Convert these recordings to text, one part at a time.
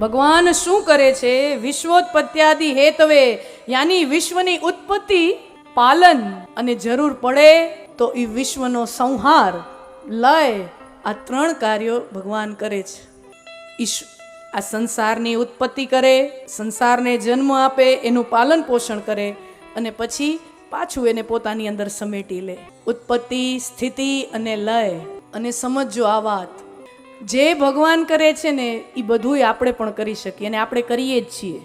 ભગવાન શું કરે છે? વિશ્વોત્પત્યાદિ હેતવે, યાની વિશ્વની ઉત્પત્તિ પાલન અને જરૂર પડે, તો એ વિશ્વનો સંહાર લય. આ ત્રણ કાર્યો ભગવાન કરે છે. આ સંસારની ઉત્પત્તિ કરે, સંસારને જન્મ આપે, એનું પાલન પોષણ કરે, અને પછી પાછું એને પોતાની અંદર સમેટી લે. ઉત્પત્તિ, સ્થિતિ અને લય. અને સમજો આ વાત. જે ભગવાન કરે છે ને એ બધુંય આપણે પણ કરી શકીએ અને આપણે કરીએ જ છીએ.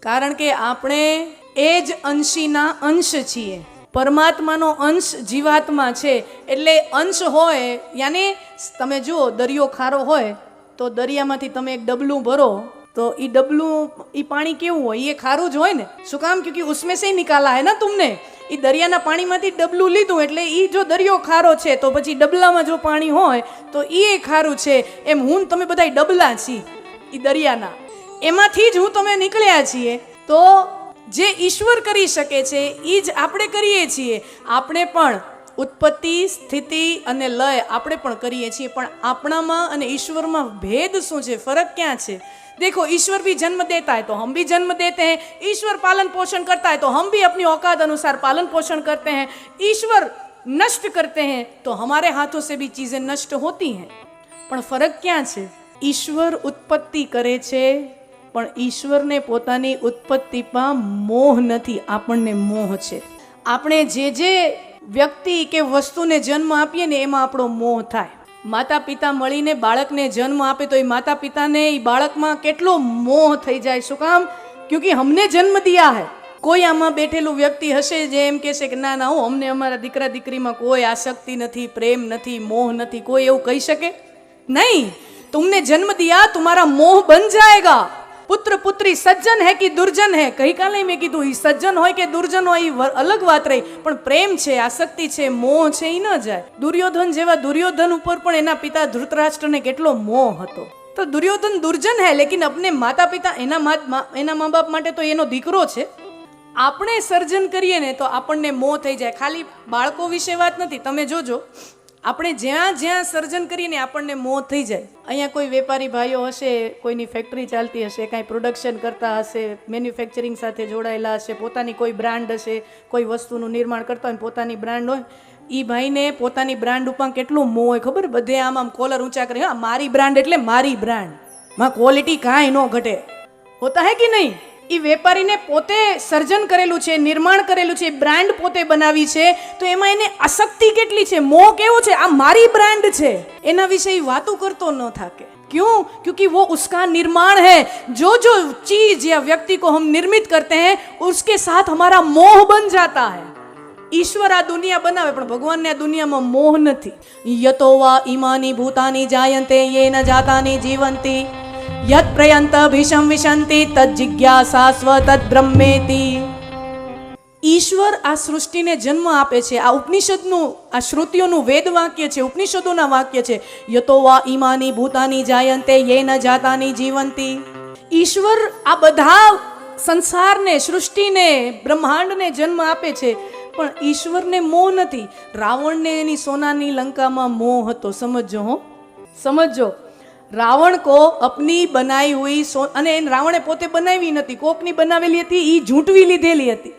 કારણ કે આપણે એ જ અંશીના અંશ છીએ. પરમાત્માનો અંશ જીવાત્મા છે. એટલે અંશ હોય, યાને તમે જુઓ, દરિયો ખારો હોય, તો દરિયામાંથી તમે એક ડબલું ભરો, તો એ ડબલું એ પાણી કેવું હોય? એ ખારું જ હોય ને. શું કામ? કે ઉસમે સે નિકાલા હે ને તમને? એ દરિયાના પાણીમાંથી ડબલું લીધું એટલે એ જો દરિયો ખારો છે, તો પછી ડબલામાં જો પાણી હોય, તો એ ખારું છે. એમ હું તમે બધા ડબલા છીએ એ દરિયાના. એમાંથી જ હું તમે નીકળ્યા છીએ. તો જે ઈશ્વર કરી શકે છે એ જ આપણે કરીએ છીએ. આપણે પણ ઉત્પત્તિ સ્થિતિ અને લય આપણે પણ કરીએ છીએ પણ આપણામાં અને ઈશ્વરમાં ભેદ શું છે ફરક ક્યાં છે देखो ईश्वर भी जन्म देता है तो हम भी जन्म देते हैं ईश्वर पालन पोषण करता है तो हम भी अपनी औकात अनुसार पालन पोषण करते हैं ईश्वर नष्ट करते हैं तो हमारे हाथों से भी चीजें नष्ट होती हैं પણ ફરક ક્યાં છે ઈશ્વર ઉત્પત્તિ કરે છે પણ ઈશ્વરને પોતાની ઉત્પત્તિમાં મોહ નથી આપણને મોહ છે આપણે જે જે વ્યક્તિ કે વસ્તુને જન્મ આપીએ ને એમાં આપણો મોહ થાય. માતા પિતા મળીને બાળકને જન્મ આપે તો એ માતા પિતાને એ બાળકમાં કેટલો મોહ થઈ જાય શું કામ? ક્યુંકિ હમને જન્મ દિયા હે. કોઈ આમાં બેઠેલું વ્યક્તિ હશે જે એમ કહેશે કે ના ના, હું અમને અમારા દીકરા દીકરીમાં કોઈ આસક્તિ નથી, પ્રેમ નથી, મોહ નથી, કોઈ એવું કહી શકે? નહીં. તમને જન્મ દિયા, તમારા મોહ બન જાયગા. પુત્ર, પુત્રી, સજ્જન હે કે દુર્જન હે? ગઈકાલે મેં કીધું એ સજ્જન હોય કે દુર્જન હોય એ અલગ વાત રહી. પણ પ્રેમ છે, આસક્તિ છે, મોહ છે એ ન જાય. દુર્યોધન જેવા દુર્યોધન ઉપર પણ એના પિતા ધૃતરાષ્ટ્રને કેટલો મોહ હતો. તો દુર્યોધન દુર્જન હે, લેકિન અપને માતા પિતા એના એના મા બાપ માટે તો એનો દીકરો છે. આપણે સર્જન કરીએ ને તો આપણને મોહ થઈ જાય. ખાલી બાળકો વિશે વાત નથી, તમે જોજો. આપણે જ્યાં જ્યાં સર્જન કરીને આપણને મોહ થઈ જાય. અહીંયા કોઈ વેપારી ભાઈઓ હશે, કોઈની ફેક્ટરી ચાલતી હશે, કાંઈ પ્રોડક્શન કરતા હશે મેન્યુફેક્ચરિંગ સાથે જોડાયેલા હશે, પોતાની કોઈ બ્રાન્ડ હશે, કોઈ વસ્તુનું નિર્માણ કરતા હોય પોતાની બ્રાન્ડ હોય એ ભાઈને પોતાની બ્રાન્ડ ઉપર કેટલું મોહ હોય ખબર? બધે આમ આમ કોલર ઊંચા કરે. હા, મારી બ્રાન્ડ એટલે મારી બ્રાન્ડમાં ક્વોલિટી કાંઈ ન ઘટે. હોતા હે કે નહીં? એ વેપારીને પોતે સર્જન કરેલું છે નિર્માણ કરેલું છે બ્રાન્ડ પોતે બનાવી છે તો એમાં એને આસક્તિ કેટલી છે મોહ કેવો છે આ મારી બ્રાન્ડ છે એના વિશે ઈ વાતો કરતો ન થાકે क्यों क्योंकि वो उसका निर्माण है जो जो चीज या व्यक्ति को हम निर्मित करते हैं उसके साथ हमारा मोह बन जाता है ઈશ્વર આ દુનિયા બનાવે પણ ભગવાનને આ દુનિયામાં મોહ નથી યતો વા ઈમાની ભૂતાની જાયંતે યેન જાતાની જીવંતી યત પ્રયંત ભીષમ વિશંતિ તદ જિજ્ઞાસા સ્વ તદ બ્રહ્મેતિ ઈશ્વર આ સૃષ્ટિને જન્મ આપે છે આ ઉપનિષદનું આ શ્રુતિઓનું વેદ વાક્ય છે ઉપનિષદોના વાક્ય છે યતો વા ઈમાની ભૂતાની જાયંતે યેન જાતાની જીવંતી ઈશ્વર આ બધા સંસારને સૃષ્ટિને બ્રહ્માંડને જન્મ આપે છે પણ ઈશ્વરને મોહ નથી રાવણને એની સોનાની લંકામાં મોહ હતો સમજો હો સમજો રાવણ કો અપની બનાવી હુઈ સો અને એને રાવણે પોતે બનાવી નથી કોકની બનાવેલી હતી એ ઝૂંટવી લીધેલી હતી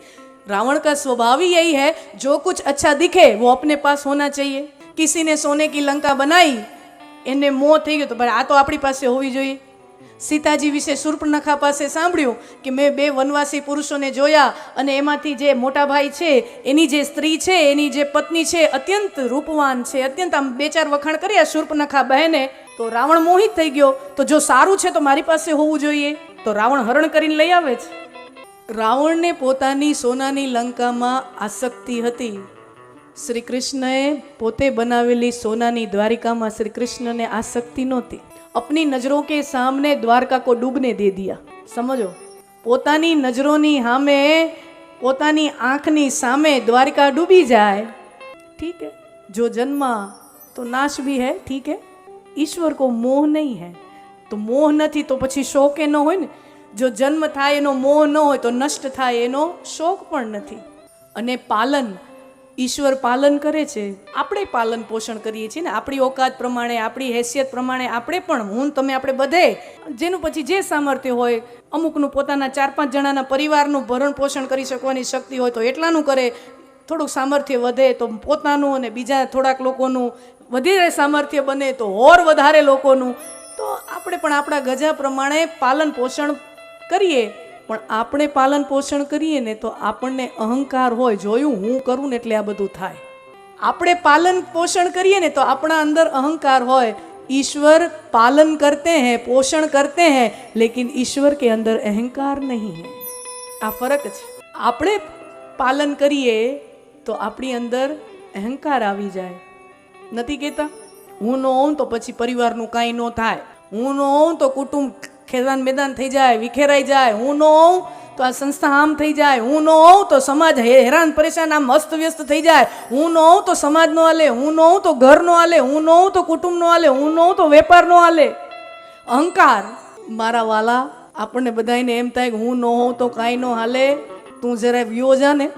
रावण का स्वभाव ही यही है जो कुछ अच्छा दिखे वो अपने पास होना चाहिए किसी ने सोने की लंका बनाई એને મોહ થઈ ગયો તો ભાઈ આ તો આપણી પાસે હોવી જોઈએ સીતાજી વિશે શૂર્પનખા પાસે સાંભળ્યું કે મેં બે વનવાસી પુરુષોને જોયા અને એમાંથી જે મોટા ભાઈ છે એની જે સ્ત્રી છે એની જે પત્ની છે અત્યંત રૂપવાન છે અત્યંત આમ બે ચાર વખાણ કર્યા શૂર્પનખા બહેને તો રાવણ મોહિત થઈ ગયો. તો જો સારું છે તો મારી પાસે હોવું જોઈએ. તો રાવણ હરણ કરીને લઈ આવે છે. રાવણને પોતાની સોનાની લંકામાં આસક્તિ હતી. શ્રી કૃષ્ણએ પોતે બનાવેલી સોનાની દ્વારિકામાં શ્રી કૃષ્ણને આસક્તિ નહોતી. અપની નજરો કે સામને દ્વારકા કો ડૂબને દે દિયા. સમજો? પોતાની નજરોની સામે, પોતાની આંખની સામે દ્વારિકા ડૂબી જાય. ઠીક હે? જો જન્મા તો નાશ ભી હે, ઠીક હે? ઈશ્વર કો મોહ નહીં હે. તો મોહ નથી તો પછી શોક એનો હોય ને. જો જન્મ થાય એનો મોહ ન હોય તો નષ્ટ થાય એનો શોક પણ નથી. અને પાલન, ઈશ્વર પાલન કરે છે. આપણે પાલન પોષણ કરીએ છીએ ને. આપણી ઓકાત પ્રમાણે, આપણી હેસિયત પ્રમાણે આપણે પણ, હું તમે આપણે બધે. જેનું પછી જે સામર્થ્ય હોય, અમુકનું પોતાના ચાર પાંચ જણાના પરિવારનું ભરણ પોષણ કરી શકવાની શક્તિ હોય તો એટલાનું કરે. થોડુંક સામર્થ્ય વધે તો પોતાનું અને બીજા થોડાક લોકોનું વધારે સામર્થ્ય બને તો ઓર વધારે લોકોનું તો આપણે પણ આપણા ગજા પ્રમાણે પાલન પોષણ કરીએ પણ આપણે પાલન પોષણ કરીએ ને તો આપણને અહંકાર હોય જોયું હું કરું ને એટલે આ બધું થાય આપણે પાલન પોષણ કરીએ ને તો આપણા અંદર અહંકાર હોય ईश्वर पालन करते हैं पोषण करते हैं लेकिन ईश्वर के अंदर अहंकार नहीं है આ ફરક છે આપણે પાલન કરીએ તો આપણી અંદર અહંકાર આવી જાય. નથી કહેતા? હું ન હોઉં તો પછી પરિવારનું કાંઈ ન થાય. હું ન હોઉં તો કુટુંબ ખેદાન મેદાન થઈ જાય, વિખેરાઈ જાય. હું ન હોઉં તો આ સંસ્થા આમ થઈ જાય. હું ન હોઉં તો સમાજ હેરાન, પરેશાન, આમ અસ્તવ્યસ્ત થઈ જાય. હું ન હોઉં તો સમાજ નો હાલે. હું ન હોઉં તો ઘર નો હાલે. હું ન હોઉં તો કુટુંબ નો હાલે. હું ન હોઉં તો વેપાર નો હાલે. અહંકાર મારા વાલા, આપણને બધાને એમ થાય કે હું ન હોઉં તો કાંઈ ન હાલે. તું જરા વ્યો જા ને.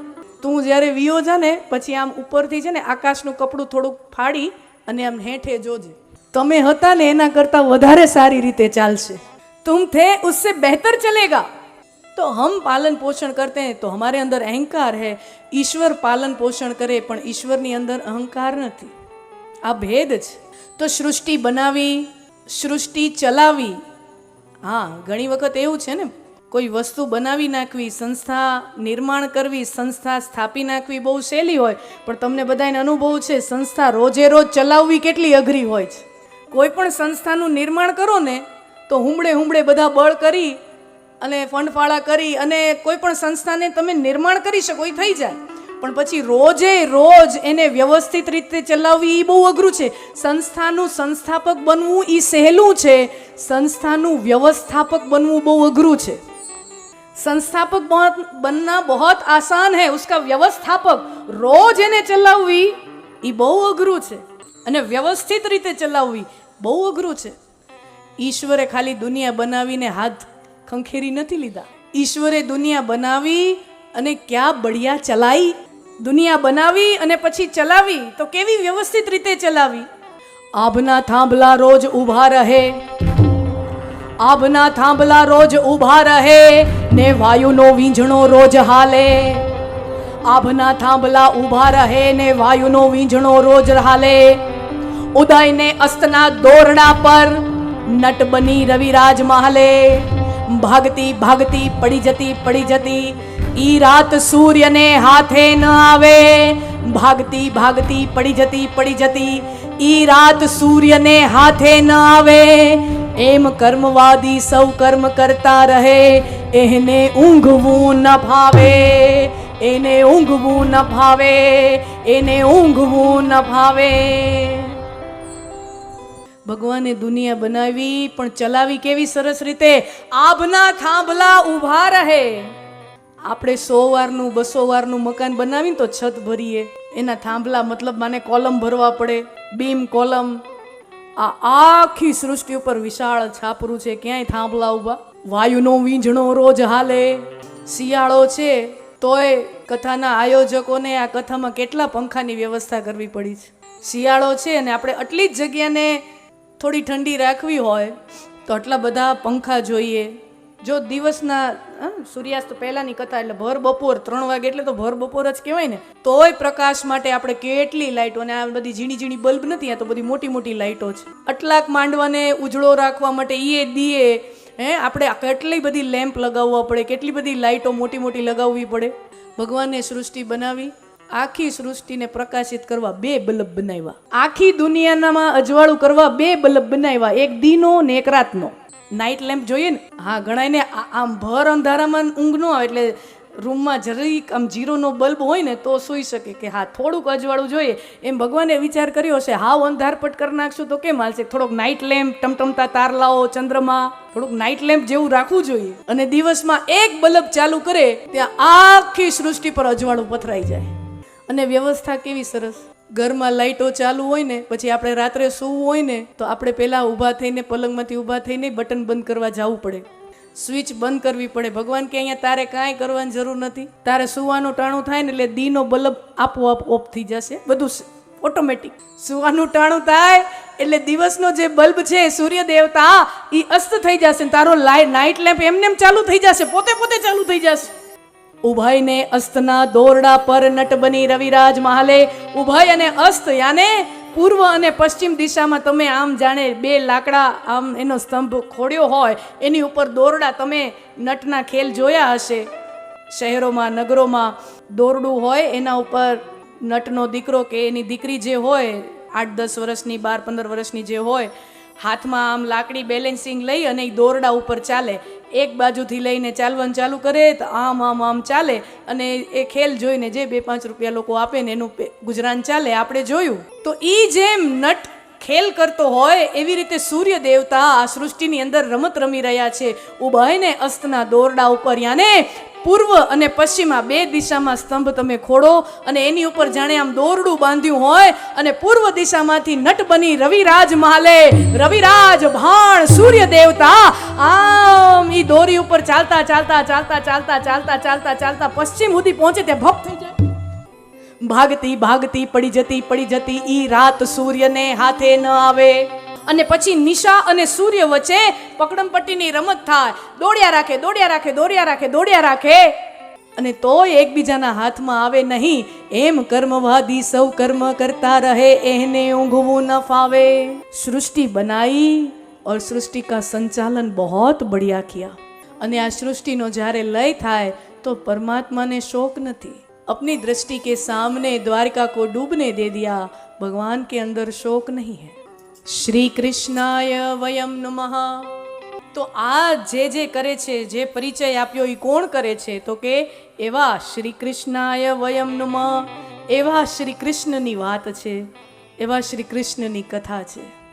તું હું જ્યારે વિયો છે ને, પછી આમ ઉપરથી છે ને આકાશનું કપડું થોડુંક ફાડી અને આમ હેઠે જોજે. તમે હતા ને એના કરતાં વધારે સારી રીતે ચાલશે. તું થે ઉસે બહેતર ચલેગા. તો હમ પાલન પોષણ કરતે હૈ, તો હમારે અંદર અહંકાર હે. ઈશ્વર પાલન પોષણ કરે, પણ ઈશ્વરની અંદર અહંકાર નથી. આ ભેદ છે. તો સૃષ્ટિ બનાવી, સૃષ્ટિ ચલાવી. હા, ઘણી વખત એવું છે ને કોઈ વસ્તુ બનાવી નાખવી, સંસ્થા નિર્માણ કરવી, સંસ્થા સ્થાપી નાખવી બહુ સહેલી હોય, પણ તમને બધાને અનુભવ છે સંસ્થા રોજે રોજ ચલાવવી કેટલી અઘરી હોય છે. કોઈ પણ સંસ્થાનું નિર્માણ કરો ને, તો હુમડે હુમડે બધા બળ કરી અને ફંડફાળા કરી અને કોઈ પણ સંસ્થાને તમે નિર્માણ કરી શકો એ થઈ જાય. પણ પછી રોજે રોજ એને વ્યવસ્થિત રીતે ચલાવવી એ બહુ અઘરું છે. સંસ્થાનું સંસ્થાપક બનવું એ સહેલું છે, સંસ્થાનું વ્યવસ્થાપક બનવું બહુ અઘરું છે. संस्थापक बहुत बनना बहुत आसान है उसका व्यवस्थापक રોજ એને ચલાવવી એ બહુ અઘરું છે અને વ્યવસ્થિત રીતે ચલાવવી બહુ અઘરું છે ઈશ્વરે ખાલી દુનિયા બનાવીને હાથ ખંખેરી નથી લીધા ઈશ્વરે દુનિયા બનાવી અને ક્યાં બળિયા ચલાવી દુનિયા બનાવી અને પછી ચલાવી તો કેવી વ્યવસ્થિત રીતે ચલાવી આભના થાંભલા રોજ ઊભા રહે આભના થાંભલા રોજ ઊભા રહે ને વાયુનો વીંઝણો રોજ હાલે. આભના થાંભલા ઊભા રહે ને વાયુનો વીંઝણો રોજ હાલે. ઉદયને અસ્તના દોરડા પર નટ બની રવિરાજ મહાલે. ભાગતી ભાગતી પડી જતી પડી જતી ઈ રાત સૂર્યને હાથે ન આવે. ભાગતી ભાગતી પડી જતી પડી જતી ઈ રાત સૂર્યને હાથે ન આવે. એમ કર્મવાદી સૌ કર્મ કરતા રહે. એને ઊંઘવું ન ભાવે એને ઊંઘવું ન ભાવે એને ઊંઘવું ન ભાવે ભગવાને દુનિયા બનાવી, પણ ચલાવી કેવી સરસ રીતે? આભના થાંભલા ઊભા રહે. આપણે સો વારનું, બસો વારનું મકાન બનાવીને તો છત ભરીએ. એના થાંભલા મતલબ માને કોલમ ભરવા પડે. Beam column. આ આખી સૃષ્ટિ ઉપર વિશાળ છાપરું છે, ક્યાંય થાંભલા ઊભા? વાયુનો વીંઝણો રોજ હાલે. શિયાળો છે, તોય કથાના આયોજકોને આ કથામાં કેટલા પંખાની વ્યવસ્થા કરવી પડી છે? શિયાળો છે અને આપણે આટલી જ જગ્યાને થોડી ઠંડી રાખવી હોય, તો આટલા બધા પંખા જોઈએ. જો દિવસના સૂર્યાસ્ત પહેલાની કથા એટલે ભર બપોર ત્રણ વાગે એટલે તો ભર બપોર જ કહેવાય ને. તોય પ્રકાશ માટે આપણે કેટલી લાઇટો અને આ બધી ઝીણી ઝીણી બલ્બ નથી, આ તો બધી મોટી મોટી લાઇટો છે. આટલાક માંડવાને ઉજળો રાખવા માટે એ દીએ, હે, આપણે કેટલી બધી લેમ્પ લગાવવા પડે, કેટલી બધી લાઇટો મોટી મોટી લગાવવી પડે. ભગવાને સૃષ્ટિ બનાવી આખી સૃષ્ટિને પ્રકાશિત કરવા બે બલ્બ બનાવ્યા. આખી દુનિયાનામાં અજવાળું કરવા બે બલ્બ બનાવ્યા, એક દીનો ને એક રાતનો. નાઇટ લેમ્પ જોઈએ ને? હા ગણાયને આમ ભર અંધારામાં ઊંઘ ન આવે એટલે રૂમમાં જરીક આમ જીરોનો બલ્બ હોય ને, તો સૂઈ શકે કે હા, થોડુંક અજવાળું જોઈએ. એમ ભગવાને વિચાર કર્યો હશે, હાવ અંધારપટ કરી નાખશું તો કેમ હાલશે? થોડોક નાઇટ લેમ્પ ટમટમતા તારલાઓ ચંદ્રમાં, થોડુંક નાઇટ લેમ્પ જેવું રાખવું જોઈએ. અને દિવસમાં એક બલ્બ ચાલુ કરે, ત્યાં આખી સૃષ્ટિ પર અજવાળું પથરાઈ જાય. અને વ્યવસ્થા કેવી સરસ? ઘરમાં લાઇટો ચાલુ હોય ને, પછી આપણે રાત્રે સૂવું હોય ને, તો આપણે પહેલાં ઊભા થઈને, પલંગમાંથી ઊભા થઈને બટન બંધ કરવા જવું પડે. સ્વિચ બંધ કરવી પડે. ભગવાન કે અહીંયા તારે કાંઈ કરવાની જરૂર નથી. તારે સુવાનું ટાણું થાય ને એટલે દીનો બલ્બ આપોઆપ ઓફ થઈ જશે. બધું ઓટોમેટિક. સુવાનું ટાણું થાય એટલે દિવસનો જે બલ્બ છે, સૂર્ય દેવતા એ અસ્ત થઈ જશે તારો લાઈટ નાઇટ લેમ્પ એમને ચાલુ થઈ જશે. પોતે પોતે ચાલુ થઈ જશે. ઉભયને અસ્તના દોરડા પર નટ બની રવિરાજ મહાલે. ઉભય અને અસ્ત યાને પૂર્વ અને પશ્ચિમ દિશામાં તમે આમ જાણે બે લાકડા આમ એનો સ્તંભ ખોડ્યો હોય, એની ઉપર દોરડા તમે નટના ખેલ જોયા હશે. શહેરોમાં, નગરોમાં દોરડું હોય, એના ઉપર નટનો દીકરો કે એની દીકરી જે હોય આઠ દસ વર્ષની બાર પંદર વર્ષની જે હોય, હાથમાં આમ લાકડી બેલેન્સિંગ લઈ અને એ દોરડા ઉપર ચાલે. એક બાજુથી લઈને ચાલવાનું ચાલુ કરે તો આમ આમ આમ ચાલે. અને એ ખેલ જોઈને જે બે, પાંચ રૂપિયા લોકો આપે ને એનું ગુજરાન ચાલે, આપણે જોયું. તો એ જેમ નટ ખેલ કરતો હોય, એવી રીતે સૂર્ય દેવતા આ સૃષ્ટિની અંદર રમત રમી રહ્યા છે. ઉભયને અસ્તના દોરડા ઉપર, યાને પૂર્વ અને પશ્ચિમમાં બે દિશામાં સ્તંભ તમે ખોડો અને એની ઉપર જાણે આમ દોરડું બાંધ્યું હોય અને પૂર્વ દિશામાંથી નટ બની રવિરાજ મહાલે. રવિરાજ ભાણ સૂર્ય દેવતા. આમ ઈ દોરી ઉપર ચાલતા ચાલતા ચાલતા ચાલતા ચાલતા ચાલતા ચાલતા પશ્ચિમ સુધી પહોંચે તે ભપ થઈ જાય. ભાગતી ભાગતી, પડી જતી પડી જતી ઈ રાત સૂર્યને હાથે ન આવે. અને પછી નિશા અને સૂર્ય વચ્ચે પકડમપટ્ટીની રમત થાય દોડ્યા રાખે દોડ્યા રાખે દોડ્યા રાખે દોડ્યા રાખે અને તોય એકબીજાના હાથમાં આવે નહીં એમ કર્મવાદી સૌ કર્મ કરતા રહે એને ઊંઘવું ન ફાવે સૃષ્ટિ બનાઈ और सृष्टि का संचालन बहुत बढ़िया किया અને આ સૃષ્ટિનો જ્યારે લય થાય તો પરમાત્માને શોક નથી अपनी दृष्टि के सामने द्वारका को डूबने दे दिया भगवान के अंदर शोक नहीं है શ્રી કૃષ્ણાય વયમ નમઃ. તો આ જે જે કરે છે, જે પરિચય આપ્યો એ કોણ કરે છે? તો કે એવા શ્રી કૃષ્ણાય વયમ નમઃ, એવા શ્રી કૃષ્ણની વાત છે, એવા શ્રી કૃષ્ણની કથા છે.